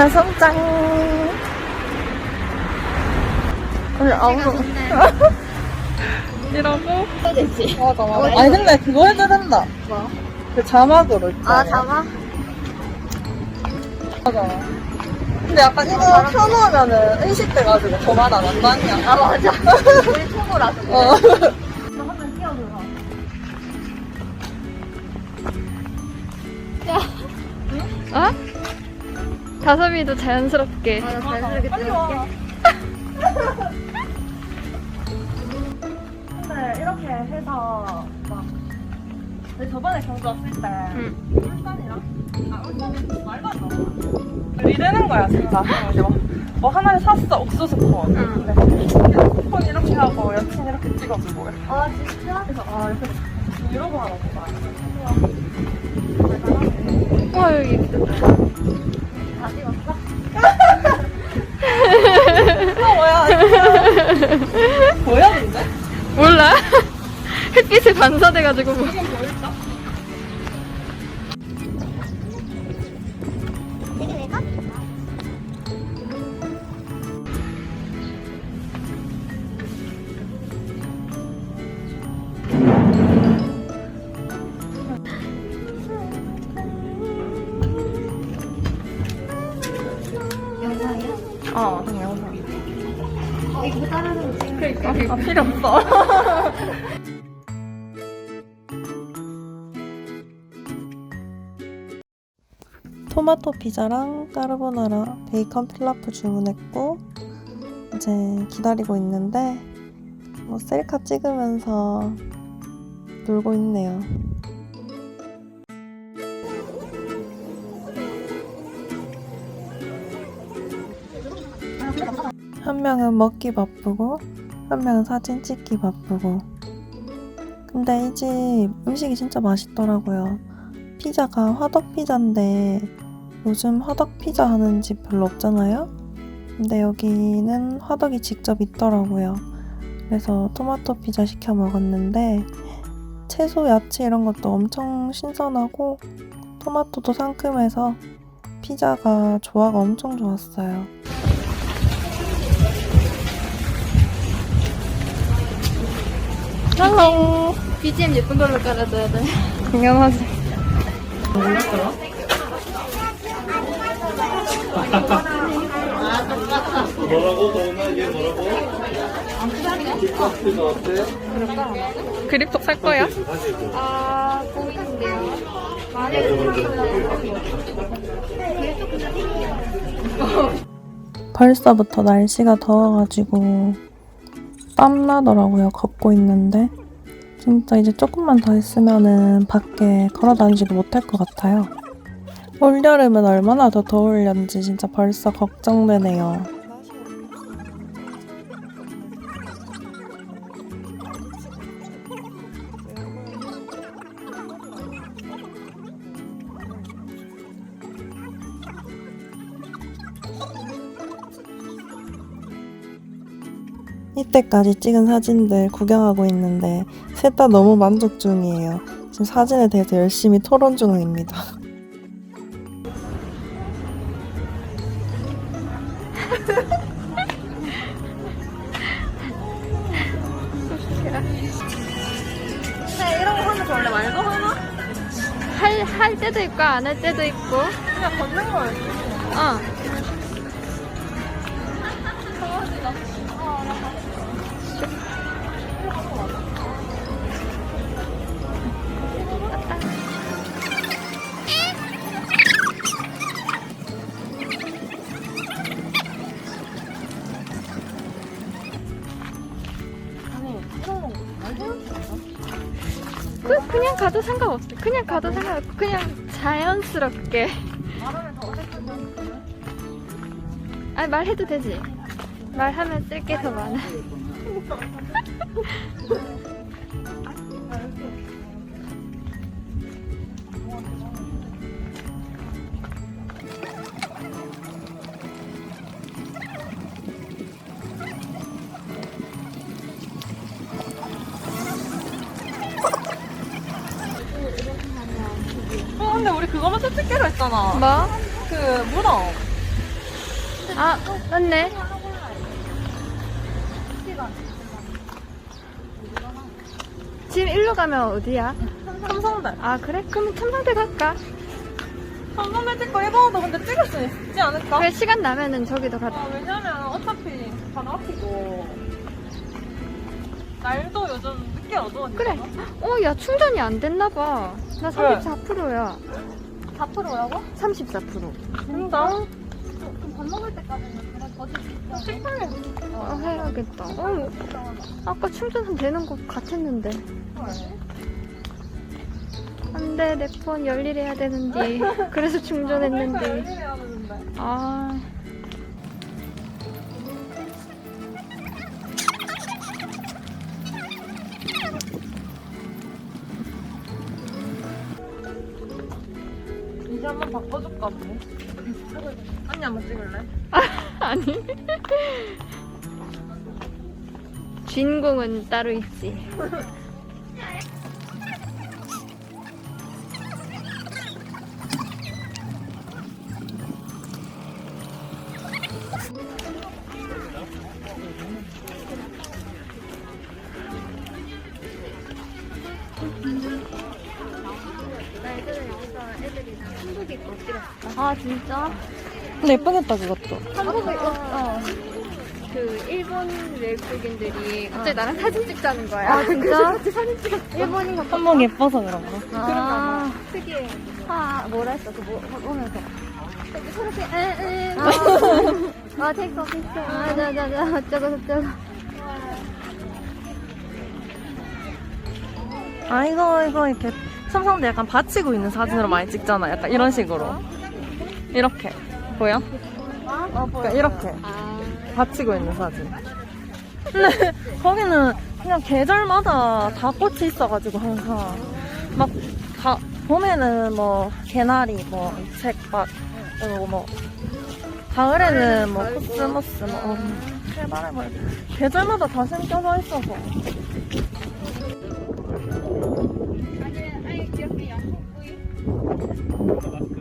다성장. 아니, 아무도. 이러고. 되지. 맞아, 맞아. 아니, 근데 그거 해도 된다. 뭐? 그 자막으로. 있잖아. 아, 자막? 맞아. 근데 약간 이거 켜놓으면은 의식돼가지고 더말안 한다 아니야? 아, 맞아. 우리 초보라서. 그래. 어. 한번 끼워들어. 어? 다솜이도 자연스럽게. 맞아, 자연스럽게 들을게. 근데 이렇게 해서 막 근데 저번에 경주 왔을 때 응. 울산이랑 아 울산이 말도 안 나와 리되는 거야 진짜 이제 뭐, 뭐 하나를 샀어 옥수수 콘 응. 근데 콘 이렇게 하고 여친 이렇게 찍어주고 아, 진짜? 그래서 아 이렇게 이러고 하는 거야 와, 여기 있다. 다 뭐야 근데? 몰라? 햇빛에 반사돼가지고. 뭐. 아 필요 없어 토마토 피자랑 까르보나라 베이컨 필라프 주문했고 이제 기다리고 있는데 뭐 셀카 찍으면서 놀고 있네요. 한 명은 먹기 바쁘고 한 명은 사진 찍기 바쁘고 근데 이 집 음식이 진짜 맛있더라고요. 피자가 화덕 피자인데 요즘 화덕 피자 하는 집 별로 없잖아요. 근데 여기는 화덕이 직접 있더라고요. 그래서 토마토 피자 시켜 먹었는데 채소, 야채 이런 것도 엄청 신선하고 토마토도 상큼해서 피자가 조화가 엄청 좋았어요. 헬로 BGM 예쁜 걸로 깔아줘야 돼. 당연하지. 뭐라고 도훈아 이게 뭐라고? 킥박스가 어때? 그립톡 살 거야? 사실 그 아, 보이는데요. 벌써부터 날씨가 더워가지고 땀나더라고요. 걷고 있는데. 진짜 이제 조금만 더 있으면은 밖에 걸어 다니지도 못할 것 같아요. 올여름은 얼마나 더 더울련지 진짜 벌써 걱정되네요. 이때까지 찍은 사진들 구경하고 있는데 셋 다 너무 만족 중이에요. 지금 사진에 대해서 열심히 토론 중입니다. 근데 이런 거 하면서 원래 말도 하나? 할, 할 때도 있고, 안 할 때도 있고. 그냥 걷는 거였지. 어. 그, 그냥 가도 상관없어. 그냥 가도 상관없고, 그냥 자연스럽게. 아니 말해도 되지. 말하면 쓸 게 더 많아. 근데 우리 그거 먼저 찍기로 했잖아. 뭐? 그 문어. 아 맞네. 지금 일로 가면 어디야? 삼성대. 아 그래? 그럼 첨상대 갈까? 삼성대 찍고 일본어도 근데 찍을 수 있지 않을까? 그래 시간 나면은 저기도 가자. 아, 왜냐면 어차피 바다 앞이고 날도 요즘 늦게 어두워지잖아. 그래. 어, 야, 충전이 안 됐나 봐. 나 34%야. 4%라고? 34%. 진짜? 그럼 밥 먹을 때까지는 그냥 거짓 식당에 어, 해야겠다. 어, 아까 충전 되는 것 같았는데. 안 돼, 내 폰 열일해야 되는데. 그래서 충전했는데. 열일해야 되는데. 아. 이제 한번 바꿔줄까 뭐? 언니 한번 찍을래? 아니. 주인공은 따로 있지. 한국 입고 찍었어. 아 진짜? 근데 예쁘겠다 그것도. 한국 어. 그 일본 외국인들이 갑자기 나랑 사진 찍자는 거야. 아 진짜? 같이 사진 찍었어. 일본인 것 한복 예뻐서 그런 거. 아, 특이해. 아 뭐라 했어? 그 뭐, 보면서 저렇게 에에. 아, 아 테이크 테이크 아 자자자 어쩌고 저쩌고 아 이거 이거 이렇게 삼성대 약간 받치고 있는 사진으로 많이 찍잖아. 약간 이런 식으로. 이렇게 보여? 그러니까 이렇게 받치고 있는 사진. 근데 거기는 그냥 계절마다 다 꽃이 있어가지고 항상 막 다 봄에는 뭐 개나리, 뭐 색박 그리고 뭐 가을에는 뭐 코스모스, 뭐 어, 해바라기 뭐 계절마다 다 심겨져 있어서. 이거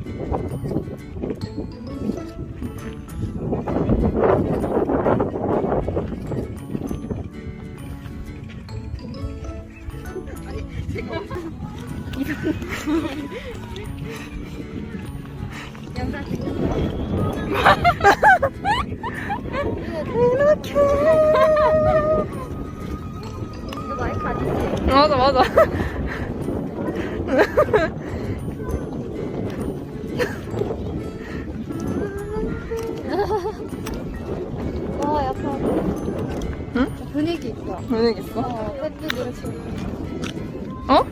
있어 분위기 있어? 어 밴드 노래 지금 어?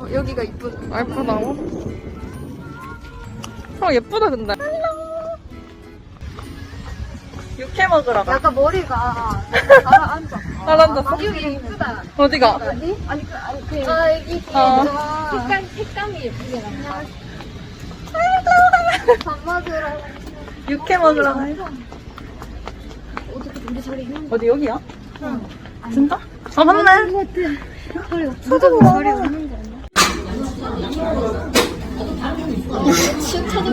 어, 여기가 이쁜 아, 예쁘다고? 어 예쁘다 근데. 육회 먹으러 가. 약간 머리가 가라앉아 가라앉았어? 여기 이쁘다 어디가? 아니? 아니 그 아니 그 아, 이게 어. 색감 색감이 예쁘게 나와 밥 먹으러 육회 먹으러 가. 어떻게 우리 자리 있는 어디 여기야? 진짜? 아 맞네. 것 소리가 무조건 자리 없는 거?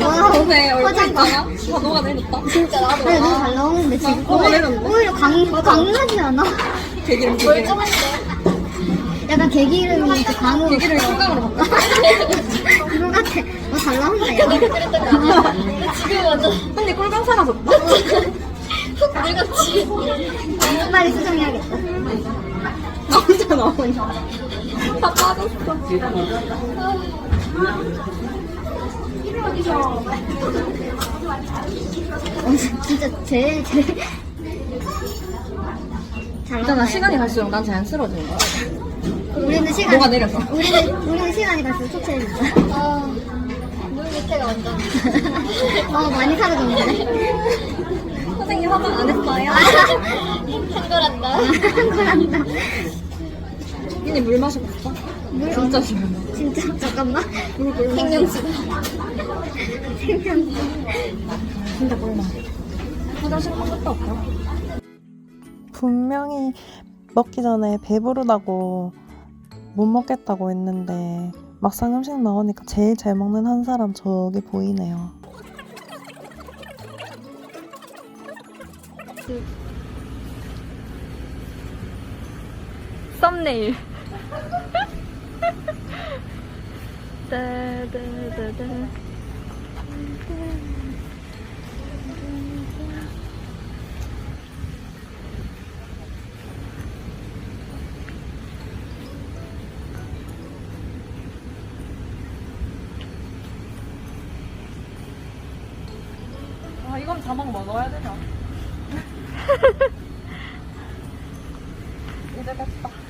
와, 오늘 화장 봐. 다 녹아내렸다. 진짜 나도. 너무 잘 나오는데, 지금. 오히려, 오히려 강, 강하지 않아? 개기름, 개기름. 약간 개기름이 이제 강으로. 개기름이 생강으로 바꿔. 그거 같아. 어, 잘 나온다, 야. 지금 완전. 근데 꿀감 사라졌다. 훅 늙었지. 빨리 수정해야겠다. 나 혼자 나오냐. 다 빠졌어. 어, 진짜 제일 제일 잘 있잖아, 시간이 갈수록 난 자연스러워지는 거야. 우리는 시간 녹아 내려서. 우리는 우리는 시간이 갈수록 초췌해진다. 아, 눈 밑에가 완전 어 많이 했어요? 한걸한다. 한걸한다. 언니 물 마셔봤어? 진짜 싫어. 진짜 잠깐만. 생명수. 생명수. 진짜 꿀맛. 화장실 한 번도 없어? 분명히 먹기 전에 배부르다고 못 먹겠다고 했는데 막상 음식 나오니까 제일 잘 먹는 한 사람 저기 보이네요. 썸네일. 따다다다. 아 이건 자막 먹어야 되나? 이제 됐다.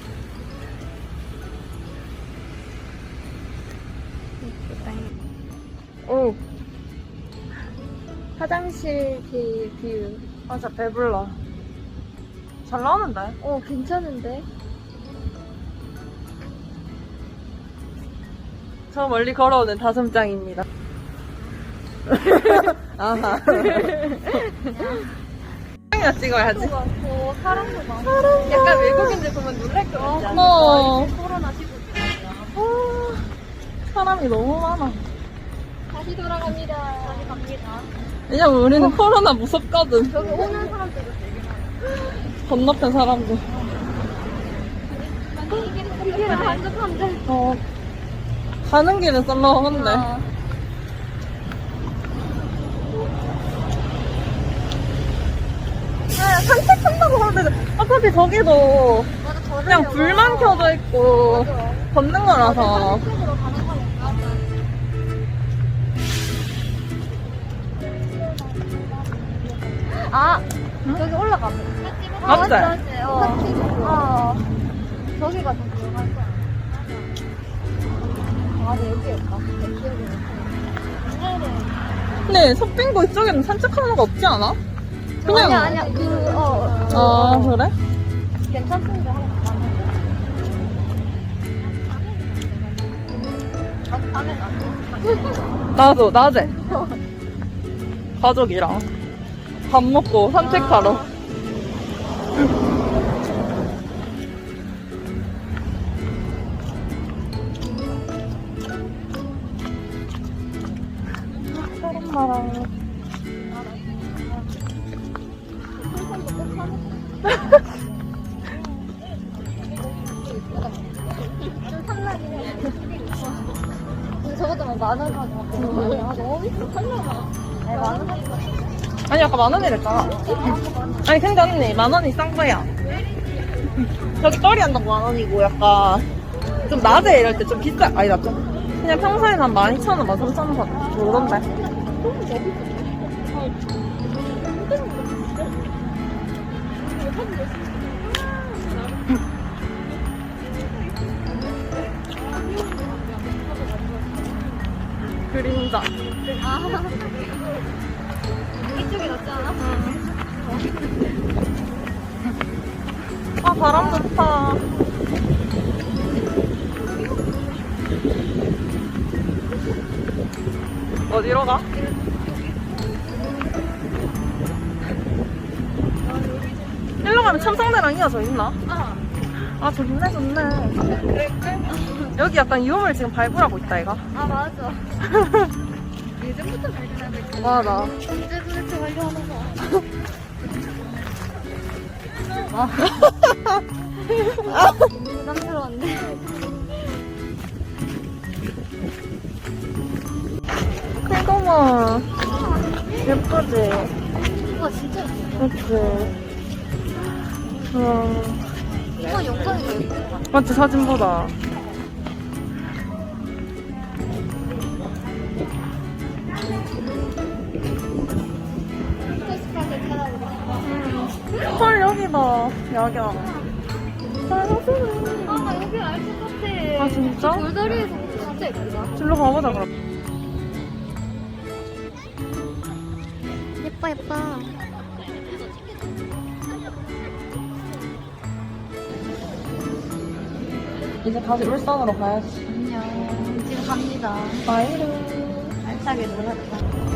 화장실 비, 뷰. 아 진짜 배불러. 잘 나오는데? 어, 괜찮은데? 저 멀리 걸어오는 다솜장입니다. 아하. 사랑이나 찍어야지. 어, 사람도 많아. 약간 외국인들 보면 놀랄 거 같지 않아? 어. 코로나 시국. 사람이 너무 많아. 다시 돌아갑니다. 다시 갑니다. 왜냐면 우리는 코로나 무섭거든. 여기 오는 사람들도 건너편 사람들. 이게 이게 한적한데. 어. 가는 길은 썰렁한데. 어. 아, 산책한다고 하는데 어차피 저기도 그냥 불만 켜져 있고 걷는 거라서. 쪽으로 가는 거니까. 아, 저기 올라가면. 맞지? 어. 어. 저기가 더 들어갈 거야. 아, 네, 여기였다. 내 기억이 근데 서빙고 이쪽에는 산책하는 거 없지 않아? 그냥. 아니야, 아니야. 그, 어. 아, 그래? 괜찮던데, 한번 가면. 아, 밤에 나. 나도, 낮에. 가족이랑. 밥 먹고 산책하러. 사람마랑. 근데 저것도 막 만원 가지고. 아, 너무 비싸. 만원 가지고. 아니, 아까 만 원이랬잖아. 아니, 근데 언니, 만 원이 싼 거야. 저기 떨이 한다고 만 원이고, 약간, 좀 낮에 이럴 때 좀 비싸, 아니다, 좀. 그냥 평소에는 한 12,000원, 13,000원 받 그러던데. 그림자. 이쪽이 낫지 않아? 아, 바람 좋다. 어디로 가? 일로 가면 참상대랑 이어져 있나? 아. 아, 좋네, 좋네. 여기 약간 유흥을 지금 발굴하고 있다, 이가. 아, 맞아. 예전부터 발견하고 있어. 맞아. 언제 도대체 발견하는 거야? 부담스러운데. 태고마. 예쁘지? 우와, 진짜 예쁘다. 그치. 우와. 이거 영상이 더 예쁜 것 같아. 맞지, 사진보다. 뭐, 대박이다. 야경. 아, 아, 여기 알 것 같아. 아, 진짜? 돌다리에서 진짜 예쁘다. 줄로 가보자, 그럼. 예뻐, 예뻐. 이제 다시 울산으로 가야지. 안녕. 지금 갑니다. 바이루. 알차게 놀았다.